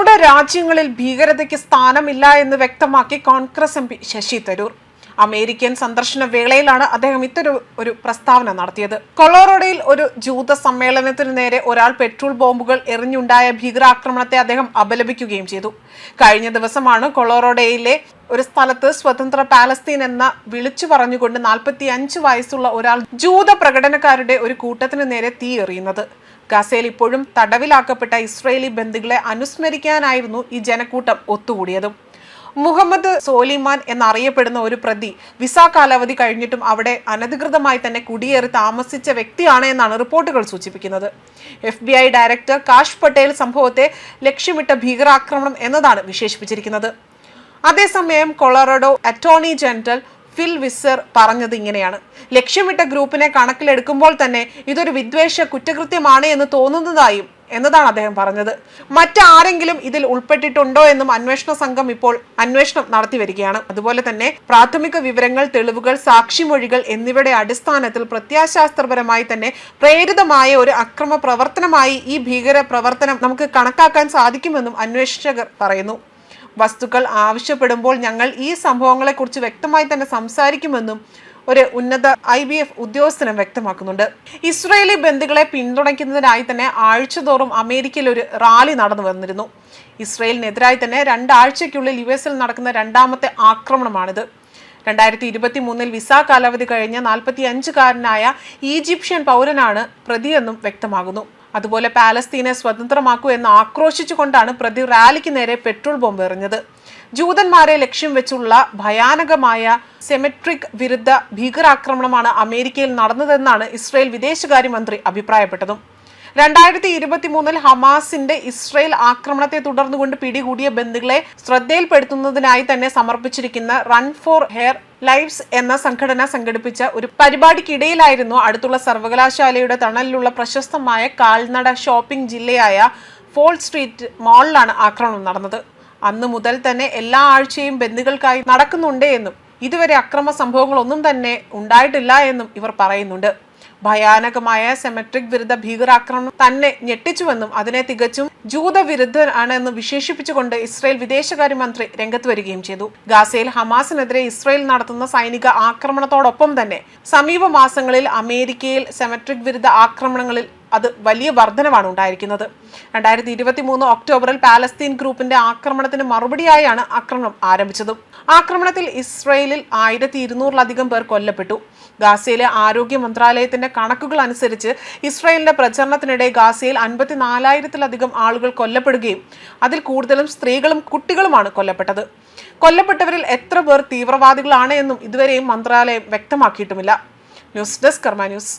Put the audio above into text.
നമ്മുടെ രാജ്യങ്ങളിൽ ഭീകരതയ്ക്ക് സ്ഥാനമില്ല എന്ന് വ്യക്തമാക്കി Congress M P Shashi Tharoor. American സന്ദർശന വേളയിലാണ് അദ്ദേഹം ഇത്തരം ഒരു പ്രസ്താവന നടത്തിയത്. കൊളോറോഡയിൽ ഒരു ജൂത സമ്മേളനത്തിന് നേരെ ഒരാൾ പെട്രോൾ ബോംബുകൾ എറിഞ്ഞുണ്ടായ ഭീകരാക്രമണത്തെ അദ്ദേഹം അപലപിക്കുകയും ചെയ്തു. കഴിഞ്ഞ ദിവസമാണ് കൊളോറോഡയിലെ ഒരു സ്ഥലത്ത് സ്വതന്ത്ര പാലസ്തീൻ എന്ന വിളിച്ചു പറഞ്ഞുകൊണ്ട് നാൽപ്പത്തി അഞ്ച് വയസ്സുള്ള ഒരാൾ ജൂത പ്രകടനക്കാരുടെ ഒരു കൂട്ടത്തിന് നേരെ തീ എറിയുന്നത്. ഗസയിൽ ഇപ്പോഴും തടവിലാക്കപ്പെട്ട ഇസ്രയേലി ബന്ദികളെ അനുസ്മരിക്കാനായിരുന്നു ഈ ജനക്കൂട്ടം ഒത്തുകൂടിയതും. മുഹമ്മദ് സോലിമാൻ എന്നറിയപ്പെടുന്ന ഒരു പ്രതി വിസ കാലാവധി കഴിഞ്ഞിട്ടും അവിടെ അനധികൃതമായി തന്നെ കുടിയേറി താമസിച്ച വ്യക്തിയാണ് എന്നാണ് റിപ്പോർട്ടുകൾ സൂചിപ്പിക്കുന്നത്. F B I director Kash Patel സംഭവത്തെ ലക്ഷ്യമിട്ട ഭീകരാക്രമണം എന്നതാണ് വിശേഷിപ്പിച്ചിരിക്കുന്നത്. അതേസമയം Colorado attorney general Phil Weiser പറഞ്ഞത് ഇങ്ങനെയാണ്. ലക്ഷ്യമിട്ട ഗ്രൂപ്പിനെ കണക്കിലെടുക്കുമ്പോൾ തന്നെ ഇതൊരു വിദ്വേഷ കുറ്റകൃത്യമാണ് എന്ന് തോന്നുന്നതായും എന്നതാണ് അദ്ദേഹം പറഞ്ഞത്. മറ്റാരെങ്കിലും ഇതിൽ ഉൾപ്പെട്ടിട്ടുണ്ടോ എന്നും അന്വേഷണ സംഘം ഇപ്പോൾ അന്വേഷണം നടത്തി വരികയാണ്. അതുപോലെ തന്നെ പ്രാഥമിക വിവരങ്ങൾ തെളിവുകൾ സാക്ഷിമൊഴികൾ എന്നിവയുടെ അടിസ്ഥാനത്തിൽ പ്രത്യാശാസ്ത്രപരമായി തന്നെ പ്രേരിതമായ ഒരു അക്രമ പ്രവർത്തനമായി ഈ ഭീകര പ്രവർത്തനം നമുക്ക് കണക്കാക്കാൻ സാധിക്കുമെന്നും അന്വേഷകർ പറയുന്നു. വസ്തുക്കൾ ആവശ്യപ്പെടുമ്പോൾ ഞങ്ങൾ ഈ സംഭവങ്ങളെക്കുറിച്ച് വ്യക്തമായി തന്നെ സംസാരിക്കുമെന്നും ഒരു ഉന്നത ഐ ബി എഫ് ഉദ്യോഗസ്ഥനും വ്യക്തമാക്കുന്നുണ്ട്. ഇസ്രയേലി ബന്ധുക്കളെ പിന്തുണയ്ക്കുന്നതിനായി തന്നെ ആഴ്ചതോറും അമേരിക്കയിൽ ഒരു റാലി നടന്നു വന്നിരുന്നു. ഇസ്രയേലിനെതിരായി തന്നെ രണ്ടാഴ്ചയ്ക്കുള്ളിൽ യു എസിൽ നടക്കുന്ന രണ്ടാമത്തെ ആക്രമണമാണിത്. രണ്ടായിരത്തി ഇരുപത്തി മൂന്നിൽ വിസ കാലാവധി കഴിഞ്ഞ നാൽപ്പത്തി അഞ്ചുകാരനായ ഈജിപ്ഷ്യൻ പൗരനാണ് പ്രതിയെന്നും വ്യക്തമാകുന്നു. അതുപോലെ പാലസ്തീനെ സ്വതന്ത്രമാക്കൂ എന്ന് ആക്രോശിച്ചുകൊണ്ടാണ് പ്രതി റാലിക്ക് നേരെ പെട്രോൾ ബോംബ് എറിഞ്ഞത്. ജൂതന്മാരെ ലക്ഷ്യം വെച്ചുള്ള ഭയാനകമായ സെമെട്രിക് വിരുദ്ധ ഭീകരാക്രമണമാണ് അമേരിക്കയിൽ നടന്നതെന്നാണ് ഇസ്രയേൽ വിദേശകാര്യമന്ത്രി അഭിപ്രായപ്പെട്ടതും. രണ്ടായിരത്തി ഇരുപത്തി മൂന്നിൽ ഹമാസിന്റെ ഇസ്രയേൽ ആക്രമണത്തെ തുടർന്നുകൊണ്ട് പിടികൂടിയ ബന്ധുക്കളെ ശ്രദ്ധയിൽപ്പെടുത്തുന്നതിനായി തന്നെ സമർപ്പിച്ചിരിക്കുന്ന റൺ ഫോർ ഹെയർ ലൈഫ്സ് എന്ന സംഘടന സംഘടിപ്പിച്ച ഒരു പരിപാടിക്കിടയിലായിരുന്നു അടുത്തുള്ള സർവകലാശാലയുടെ തണലിലുള്ള പ്രശസ്തമായ കാൽനട ഷോപ്പിംഗ് ജില്ലയായ ഫോൾ സ്ട്രീറ്റ് മാളിലാണ് ആക്രമണം നടന്നത്. അന്നു മുതൽ തന്നെ എല്ലാ ആഴ്ചയും ബന്ധുക്കൾക്കായി നടക്കുന്നുണ്ട് എന്നും ഇതുവരെ അക്രമ സംഭവങ്ങളൊന്നും തന്നെ ഉണ്ടായിട്ടില്ല എന്നും ഇവർ പറയുന്നുണ്ട്. ഭയാനകമായ സെമെട്രിക് വിരുദ്ധ ഭീകരാക്രമണം തന്നെ ഞെട്ടിച്ചുവെന്നും അതിനെ തികച്ചും ജൂതവിരുദ്ധനാണ് എന്ന് വിശേഷിപ്പിച്ചുകൊണ്ട് ഇസ്രയേൽ വിദേശകാര്യമന്ത്രി രംഗത്ത് വരികയും ചെയ്തു. ഗാസയിൽ ഹമാസിനെതിരെ ഇസ്രയേൽ നടത്തുന്ന സൈനിക ആക്രമണത്തോടൊപ്പം തന്നെ സമീപ മാസങ്ങളിൽ അമേരിക്കയിൽ സെമെട്രിക് വിരുദ്ധ ആക്രമണങ്ങളിൽ അത് വലിയ വർധനമാണ് ഉണ്ടായിരിക്കുന്നത്. രണ്ടായിരത്തി ഇരുപത്തി മൂന്ന് ഒക്ടോബറിൽ പാലസ്തീൻ ഗ്രൂപ്പിന്റെ ആക്രമണത്തിന് മറുപടിയായാണ് ആക്രമണം ആരംഭിച്ചത്. ആക്രമണത്തിൽ ഇസ്രയേലിൽ ആയിരത്തി ഇരുന്നൂറിലധികം പേർ കൊല്ലപ്പെട്ടു. ഗാസയിലെ ആരോഗ്യ മന്ത്രാലയത്തിന്റെ കണക്കുകൾ അനുസരിച്ച് ഇസ്രയേലിന്റെ പ്രചരണത്തിനിടെ ഗാസയിൽ അൻപത്തിനാലായിരത്തിലധികം ആളുകൾ കൊല്ലപ്പെടുകയും അതിൽ കൂടുതലും സ്ത്രീകളും കുട്ടികളുമാണ് കൊല്ലപ്പെട്ടത്. കൊല്ലപ്പെട്ടവരിൽ എത്ര പേർ തീവ്രവാദികളാണ് എന്നും ഇതുവരെയും മന്ത്രാലയം വ്യക്തമാക്കിയിട്ടുമില്ല. News desk Karma news.